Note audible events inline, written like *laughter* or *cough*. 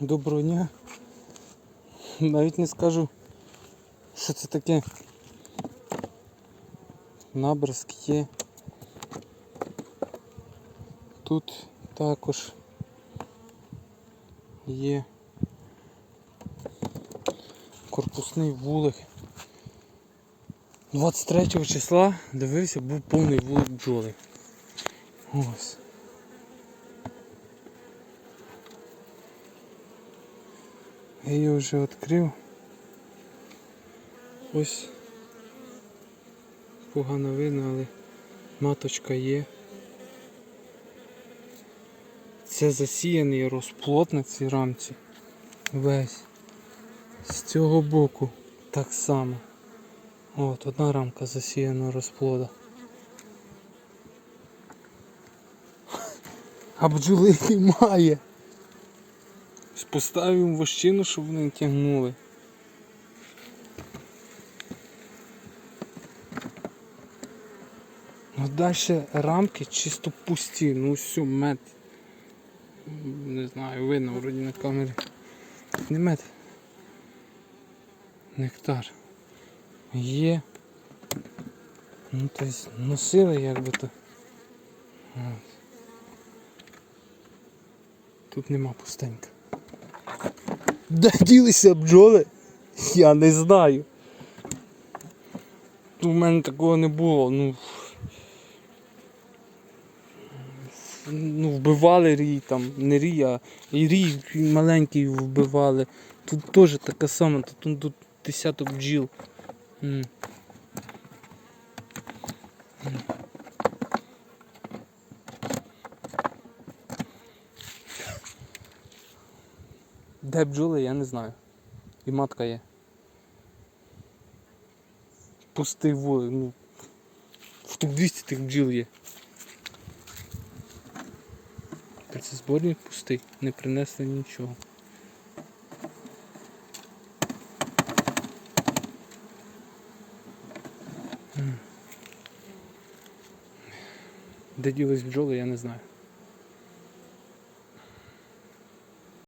Доброго дня. Навіть не скажу, що це таке. Набризк є. Тут також є корпусний вулик. 23 числа дивився, був повний вулик бджоли. Ось. Я її вже відкрив. Ось погано видно, але маточка є. Це засіяний розплод на цій рамці. Весь. З цього боку так само. От одна рамка засіяна розплода. *laughs* А бджоли немає. Поставив їм вощину, щоб вони тягнули. Ну далі рамки чисто пусті, ну все, мед. Не знаю, видно вроді на камері. Не мед. Нектар. Є. Ну то есть носили як би то. Тут нема пустенька. Де ділися бджоли? Я не знаю. У мене такого не було. Ну, ну вбивали рій там, не рій, а і рій маленький вбивали. Тут теж така сама, тут, тут десяток бджіл. Де бджоли, я не знаю. І матка є. Пустий вулик, ну. Штук 200 тих бджіл є. Та Це зборник пустий, не принесли нічого. Де ділись бджоли, я не знаю.